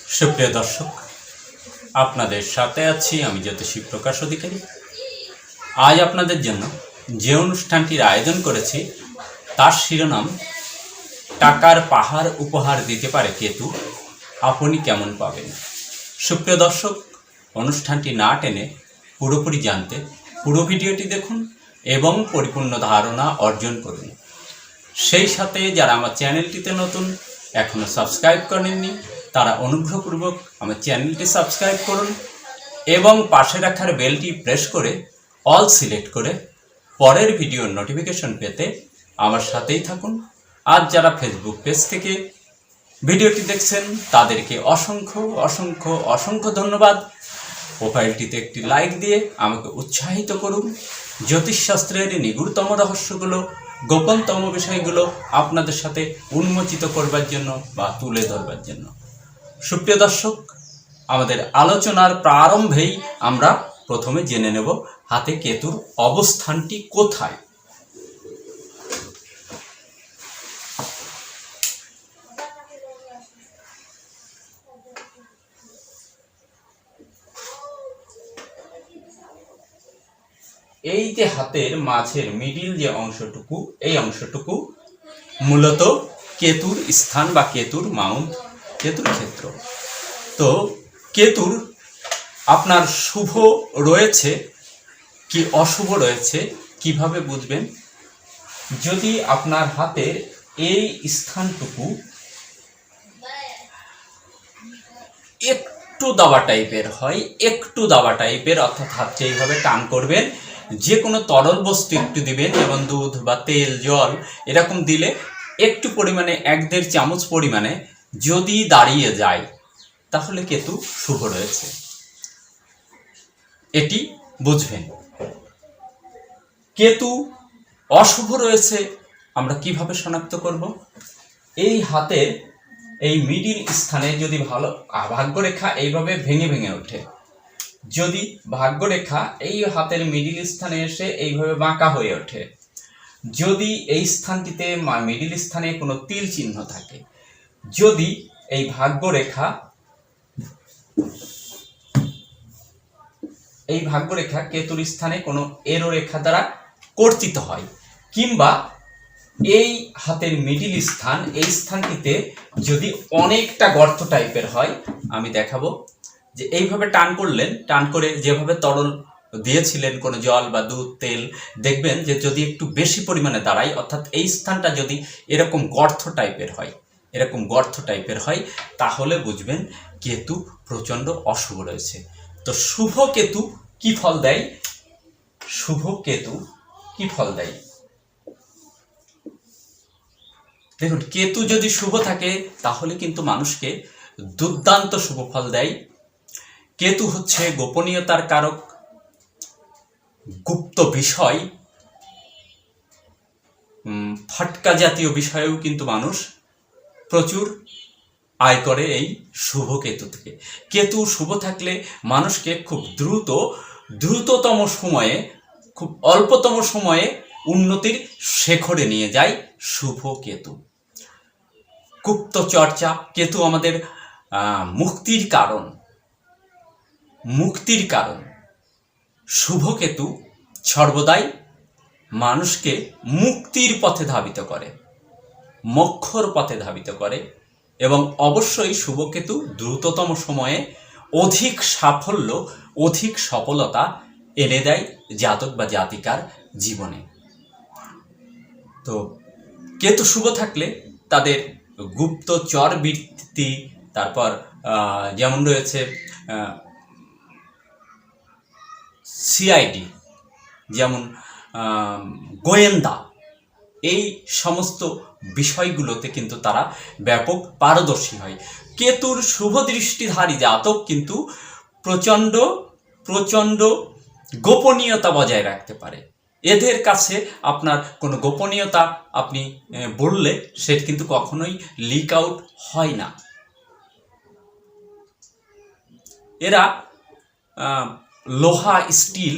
সুপ্রিয় দর্শক, আপনাদের সাথে আছি আমি জ্যোতিষী প্রকাশ অধিকারী। আজ আপনাদের জন্য যে অনুষ্ঠানটির আয়োজন করেছি, তার শিরোনাম, টাকার পাহাড় উপহার দিতে পারে কেতু, আপনি কেমন পাবেন? সুপ্রিয় দর্শক, অনুষ্ঠানটি না টেনে পুরোপুরি জানতে পুরো ভিডিওটি দেখুন এবং পরিপূর্ণ ধারণা অর্জন করুন। সেই সাথে যারা আমার চ্যানেলটিতে নতুন এখনও সাবস্ক্রাইব করেননি তারা অনুগ্রহপূর্বক আমার চ্যানেলটি সাবস্ক্রাইব করুন এবং পাশে রাখার বেলটি প্রেস করে অল সিলেক্ট করে পরের ভিডিওর নোটিফিকেশন পেতে আমার সাথেই থাকুন। আর যারা ফেসবুক পেজ থেকে ভিডিওটি দেখছেন, তাদেরকে অসংখ্য অসংখ্য অসংখ্য ধন্যবাদ। প্রোফাইলটিতে একটি লাইক দিয়ে আমাকে উৎসাহিত করুন। জ্যোতিষশাস্ত্রের নিগুড়তম রহস্যগুলো, গোপনতম বিষয়গুলো আপনাদের সাথে উন্মোচিত করবার জন্য বা তুলে ধরবার জন্য। সুপ্রিয় দর্শক, আমাদের আলোচনার প্রারম্ভেই আমরা প্রথমে জেনে নেব হাতে কেতুর অবস্থানটি কোথায়। এই যে হাতের মাঝের মিডিল যে অংশটুকু, এই অংশটুকু মূলত কেতুর স্থান বা কেতুর মাউন্ট কেতুর ক্ষেত্র। তো কেতুর আপনার শুভ রয়েছে কি অশুভ রয়েছে কীভাবে বুঝবেন? যদি আপনার হাতের এই স্থানটুকু একটু দাবা টাইপের হয়, একটু দাবা টাইপের, অর্থাৎ হাতকে এইভাবে টান করবেন, যে কোনো তরল বস্তু একটু দিবেন, যেমন দুধ বা তেল, জল, এরকম দিলে একটু পরিমাণে, এক দেড় চামচ পরিমাণে যদি দাঁড়িয়ে যায়, তাহলে কেতু শুভ রয়েছে। এটি বুঝবেন। কেতু অশুভ রয়েছে, আমরা কীভাবে শনাক্ত করব? এই হাতের এই মিডিল স্থানে যদি ভালো, ভাগ্যরেখা এইভাবে ভেঙে ভেঙে ওঠে। যদি ভাগ্যরেখা এই হাতের মিডিল স্থানে এসে এইভাবে বাঁকা হয়ে ওঠে। যদি এই স্থানটিতে মিডিল স্থানে কোনো তিল চিহ্ন থাকে যদি এই ভাগ্যরেখা এই ভাগ্যরেখা কেতুর স্থানে কোনো এরো রেখা দ্বারা কর্তিত হয়, কিংবা এই হাতের মিডিল স্থান, এই স্থানটিতে যদি অনেকটা গর্ত টাইপের হয়, আমি দেখাবো যে এইভাবে টান করলেন, টান করে যেভাবে তরল দিয়েছিলেন কোনো জল বা দুধ, তেল, দেখবেন যে যদি একটু বেশি পরিমাণে দাঁড়ায়, অর্থাৎ এই স্থানটা যদি এরকম গর্ত টাইপের হয় এরকম গর্ত টাইপের হয়, তাহলে বুঝবেন কেতু প্রচণ্ড অশুভ রয়েছে। তো শুভ কেতু কি ফল দেয়? শুভ কেতু কি ফল দেয়? দেখুন, কেতু যদি শুভ থাকে, তাহলে কিন্তু মানুষকে দুর্দান্ত শুভ ফল দেয়। কেতু হচ্ছে গোপনীয়তার কারক, গুপ্ত বিষয় ফটকা জাতীয় বিষয়েও কিন্তু মানুষ প্রচুর আয় করে এই শুভ কেতু থেকে। কেতু শুভ থাকলে মানুষকে খুব দ্রুত, দ্রুততম সময়ে, খুব অল্পতম সময়ে উন্নতির শেখরে নিয়ে যায় শুভ কেতু। গুপ্ত চর্চা, কেতু আমাদের মুক্তির কারণ। মুক্তির কারণ। শুভ কেতু সর্বদাই মানুষকে মুক্তির পথে ধাবিত করে। মোক্ষর পথে ধাবিত করে এবং অবশ্যই শুভকেতু দ্রুততম সময়ে অধিক সাফল্য, অধিক সফলতা এনে দেয় জাতক বা জাতিকার জীবনে। তো কেতু শুভ থাকলে তাদের গুপ্ত চর বৃত্তি তারপর যেমন রয়েছে সিআইডি, যেমন গোয়েন্দা, এই সমস্ত বিষয়গুলোতে কিন্তু তারা ব্যাপক পারদর্শী হয়। কেতুর শুভ দৃষ্টিধারী জাতক কিন্তু প্রচণ্ড প্রচণ্ড গোপনীয়তা বজায় রাখতে পারে। এদের কাছে আপনার কোনো গোপনীয়তা আপনি বললে সেটা কিন্তু কখনোই লিক আউট হয় না। এরা লোহা, স্টিল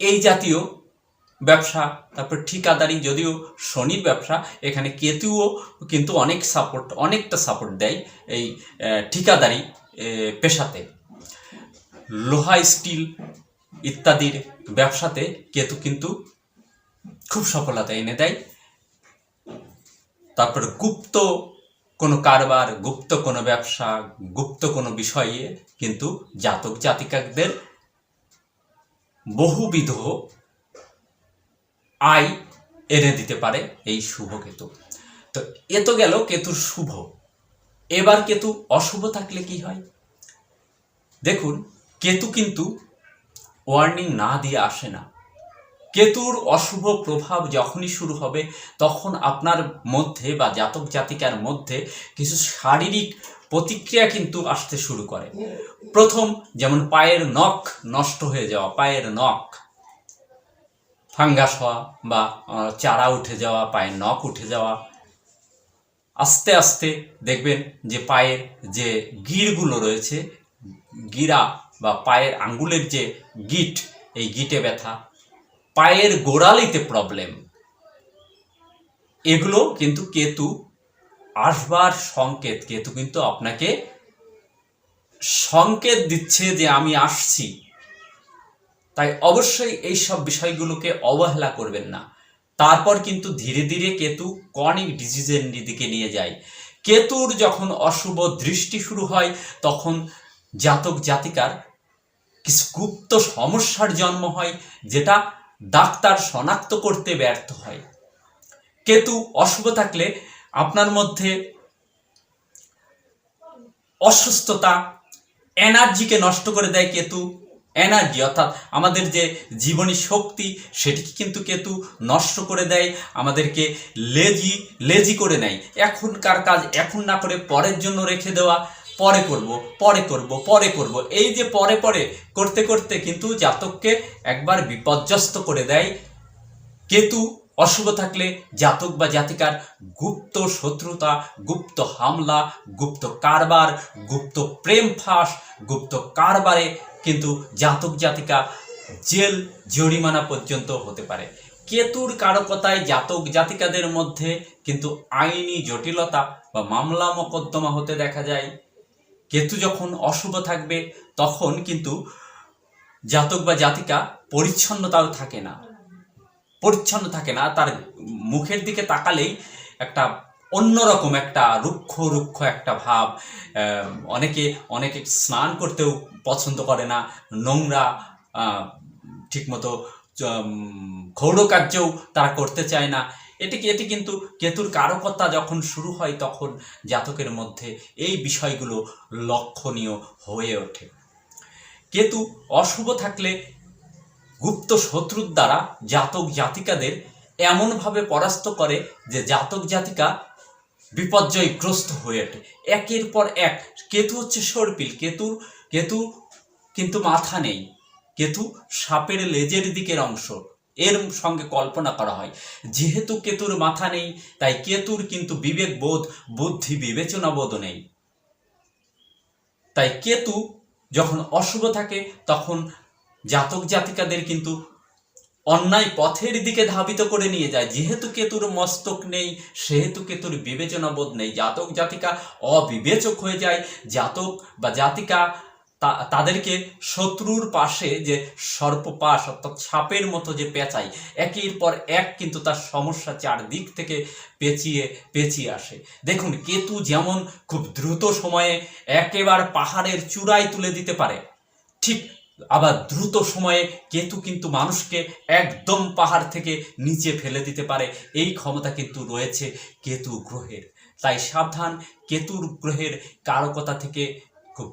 এই জাতীয় ব্যবসা, তারপর ঠিকাদারি, যদিও শনির ব্যবসা, এখানে কেতুও কিন্তু অনেক সাপোর্ট অনেকটা সাপোর্ট দেয় এই ঠিকাদারি পেশাতে। লোহা স্টিল ইত্যাদির ব্যবসাতে কেতু কিন্তু খুব সফলতা এনে দেয়। তারপর গুপ্ত কোনো কারবার, গুপ্ত কোনো ব্যবসা, গুপ্ত কোনো বিষয়ে কিন্তু জাতক জাতিকাদের বহুবিধ আয় এনে দিতে পারে এই শুভ কেতু। তো এ তো গেল কেতুর শুভ। এবার কেতু অশুভ থাকলে কি হয়? দেখুন, কেতু কিন্তু ওয়ার্নিং না দিয়ে আসে না। কেতুর অশুভ প্রভাব যখনই শুরু হবে, তখন আপনার মধ্যে বা জাতক জাতিকার মধ্যে কিছু শারীরিক প্রতিক্রিয়া কিন্তু আসতে শুরু করে। প্রথম, যেমন পায়ের নখ নষ্ট হয়ে যাওয়া, পায়ের নখ। ফাঙ্গাস হওয়া বা চারা উঠে যাওয়া, পায়ের নখ উঠে যাওয়া, আস্তে আস্তে দেখবেন যে পায়ের যে গিরগুলো রয়েছে, গিরা বা পায়ের আঙ্গুলের যে গিট, এই গিটে ব্যথা, পায়ের গোড়ালিতে প্রবলেম এগুলো কিন্তু কেতু আসবার সংকেত, কেতু কিন্তু আপনাকে সংকেত দিচ্ছে যে আমি আসছি। তাই অবশ্যই এই সব বিষয়গুলোকে অবহেলা করবেন না। তারপর কিন্তু ধীরে ধীরে কেতু কনিক ডিজিজের দিকে নিয়ে যায়। কেতুর যখন অশুভ দৃষ্টি শুরু হয়, তখন জাতক জাতিকার কিছু গুপ্ত সমস্যার জন্ম হয়, যেটা ডাক্তার শনাক্ত করতে ব্যর্থ হয়। কেতু অশুভ থাকলে আপনার মধ্যে অসুস্থতা এনার্জিকে নষ্ট করে দেয় কেতু। এনার্জি অর্থাৎ আমাদের যে জীবনী শক্তি, সেটিকে কিন্তু কেতু নষ্ট করে দেয়, আমাদেরকে লেজি লেজি করে নেয়। এখনকার কাজ এখন না করে পরের জন্য রেখে দেওয়া, পরে করব পরে করব পরে করব। এই যে পরে পরে করতে করতে কিন্তু জাতককে একবার বিপর্যস্ত করে দেয়। কেতু অশুভ থাকলে জাতক বা জাতিকার গুপ্ত শত্রুতা, গুপ্ত হামলা, গুপ্ত কারবার, গুপ্ত প্রেম ফাঁস, গুপ্ত কারবারে কিন্তু জাতক জাতিকা জেল জরিমানা পর্যন্ত হতে পারে। কেতুর কারকতায় জাতক জাতিকাদের মধ্যে কিন্তু আইনি জটিলতা বা মামলা মোকদ্দমা হতে দেখা যায়। কেতু যখন অশুভ থাকবে, তখন কিন্তু জাতক বা জাতিকা পরিচ্ছন্নতাও থাকে না। পরিচ্ছন্ন থাকে না, তার মুখের দিকে তাকালেই একটা অন্যরকম একটা রুক্ষ রুক্ষ একটা ভাব অনেকে অনেকে স্নান করতেও পছন্দ করে না, নোংরা ঠিকমতো ক্ষৌর কার্যও তারা করতে চায় না। এটি এটি কিন্তু কেতুর কারকতা যখন শুরু হয় তখন জাতকের মধ্যে এই বিষয়গুলো লক্ষণীয় হয়ে ওঠে। কেতু অশুভ থাকলে গুপ্ত শত্রুর দ্বারা জাতক জাতিকাদের এমনভাবে পরাস্ত করে যে জাতক জাতিকা বিপর্যয়গ্রস্ত হয়ে ওঠে। একের পর এক, কেতু হচ্ছে সর্পিল। কেতুর কেতু কিন্তু মাথা নেই। কেতু সাপের লেজের দিকের অংশ। এর সঙ্গে কল্পনা করা হয়, যেহেতু কেতুর মাথা নেই, তাই কেতুর কিন্তু বিবেক বোধ, বুদ্ধি বিবেচনা বোধ নেই। তাই কেতু যখন অশুভ থাকে, তখন জাতক জাতিকাদের কিন্তু অন্যায় পথের দিকে ধাবিত করে নিয়ে যায়। যেহেতু কেতুর মস্তক নেই, সেহেতু কেতুর বিবেচনা বোধ নেই। জাতক, জাতিকা অবিবেচক হয়ে যায়। জাতক বা জাতিকা তাদেরকে শত্রুর পাশে যে সর্পপাশ অর্থাৎ সাপের মতো যে পেঁচায় একের পর এক কিন্তু তার সমস্যা চারদিক থেকে পেঁচিয়ে পেঁচিয়ে আসে। দেখুন, কেতু যেমন খুব দ্রুত সময়ে একেবারে পাহাড়ের চূড়ায় তুলে দিতে পারে, ঠিক আবার দ্রুত সময়ে কেতু কিন্তু মানুষকে একদম পাহাড় থেকে নিচে ফেলে দিতে পারে। এই ক্ষমতা কিন্তু রয়েছে কেতু গ্রহের। তাই সাবধান, কেতুর গ্রহের কারকতা থেকে খুব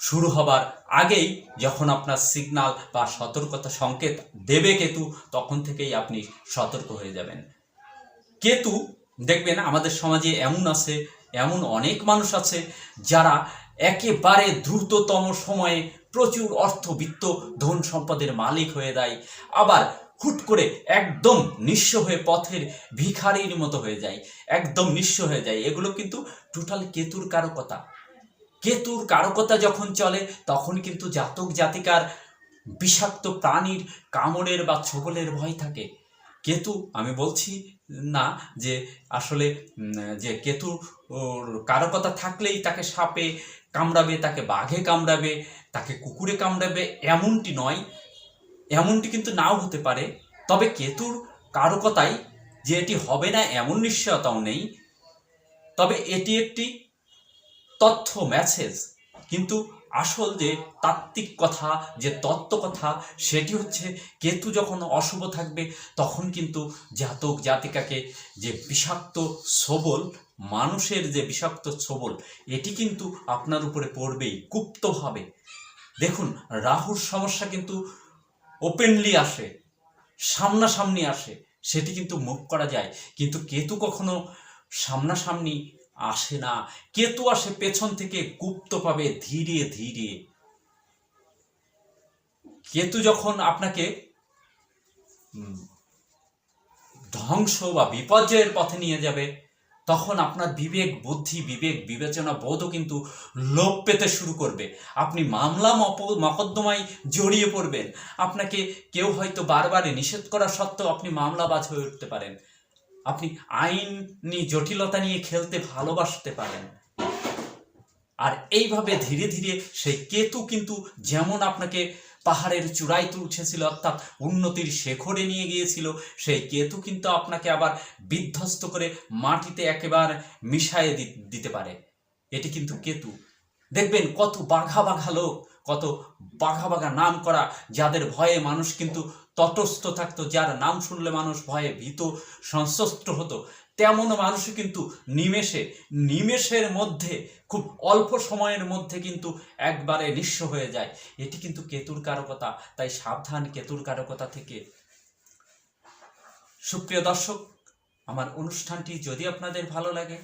শুরু হবার আগেই যখন আপনার সিগনাল বা সতর্কতা সংকেত দেবে কেতু, তখন থেকেই আপনি সতর্ক হয়ে যাবেন। কেতু, দেখবেন আমাদের সমাজে এমন আছে, এমন অনেক মানুষ আছে যারা একেবারে দ্রুততম সময়ে প্রচুর অর্থ বিত্ত ধন সম্পদের মালিক হয়ে যায়, আবার হুট করে একদম নিঃস্ব হয়ে পথের ভিখারির মতো হয়ে যায়, একদম নিঃস্ব হয়ে যায়। এগুলো কিন্তু টোটাল কেতুর কারকতা। কেতুর কারকতা যখন চলে, তখন কিন্তু জাতক জাতিকার বিষাক্ত প্রাণীর কামড়ের বা ছোবলের ভয় থাকে। কেতু, আমি বলছি না যে আসলে যে কেতু কারকতা থাকলেই তাকে সাপে কামড়াবে, তাকে বাঘে কামড়াবে, তাকে কুকুরে কামড়াবে, এমনটি নয়। এমনটি কিন্তু নাও হতে পারে। তবে কেতুর কারও কথাই যে এটি হবে না, এমন নিশ্চয়তাও নেই। তবে এটি একটি তথ্য ম্যাসেজ কিন্তু আসল যে তাত্ত্বিক কথা, যে তত্ত্ব কথা, সেটি হচ্ছে কেতু যখন অশুভ থাকবে, তখন কিন্তু জাতক জাতিকাকে যে বিষাক্ত সবল, মানুষের যে বিষাক্ত সবল, এটি কিন্তু আপনার উপরে পড়বেই গুপ্তভাবে দেখুন, রাহুর সমস্যা কিন্তু ওপেনলি আসে, সামনাসামনি আসে, সেটি কিন্তু মুভ করা যায়। কিন্তু কেতু কখনো সামনাসামনি আসে না। কেতু আসে পেছন থেকে গুপ্ত পাবে ধীরে ধীরে। কেতু যখন আপনাকে ধ্বংস বা বিপর্যয়ের পথে নিয়ে যাবে, তখন আপনার বিবেক, বুদ্ধি, বিবেক, বিবেচনা, বোধও কিন্তু লোপ পেতে শুরু করবে। আপনি মামলা মকদ্দমায় জড়িয়ে পড়বেন। আপনাকে কেউ হয়তো বারবার নিষেধ করা সত্ত্বেও আপনি মামলাবাজ হয়ে উঠতে পারেন। আপনি আইনি জটিলতা নিয়ে খেলতে ভালোবাসতে পারেন। আর এইভাবে ধীরে ধীরে সেই কেতু কিন্তু যেমন আপনাকে পাহাড়ের চূড়ায় তুলছেছিল, অর্থাৎ উন্নতির শেখরে নিয়ে গিয়েছিল, সেই কেতু কিন্তু আপনাকে আবার বিধ্বস্ত করে মাটিতে একেবারে মিশায়ে দিতে পারে। এটি কিন্তু কেতু। দেখবেন কত বাঘা বাঘা লোক, কত বাঘা বাঘা নাম করা, যাদের ভয়ে মানুষ কিন্তু তটস্থ থাকতো, যার নাম শুনলে মানুষ ভয়ে ভীত সশস্ত্র হতো। তেমন মানুষও কিন্তু নিমেষে, নিমেষের মধ্যে, খুব অল্প সময়ের মধ্যে কিন্তু একবারে নিঃস্ব হয়ে যায়। এটি কিন্তু কেতুর কারকতা, তাই সাবধান কেতুর কারকতা থেকে। সুপ্রিয় দর্শক, আমার অনুষ্ঠানটি যদি আপনাদের ভালো লাগে,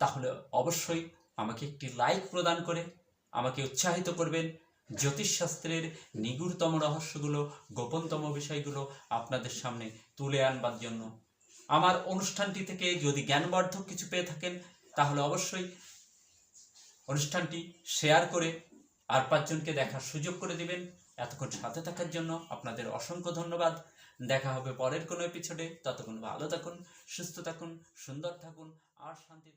তাহলে অবশ্যই আমাকে একটি লাইক প্রদান করে আমাকে উৎসাহিত করবেন। জ্যোতিষশাস্ত্রের নিগুড়তম রহস্যগুলো, গোপনতম বিষয়গুলো আপনাদের সামনে তুলে আনবার জন্য। আমার অনুষ্ঠানটি থেকে যদি জ্ঞানবর্ধক কিছু পেয়ে থাকেন, তাহলে অবশ্যই অনুষ্ঠানটি শেয়ার করে আর পাঁচজনকে দেখার সুযোগ করে দিবেন। এতক্ষণ সাথে থাকার জন্য আপনাদের অসংখ্য ধন্যবাদ। দেখা হবে পরের কোনো এপিসোডে ততক্ষণ ভালো থাকুন, সুস্থ থাকুন, সুন্দর থাকুন, আর শান্তি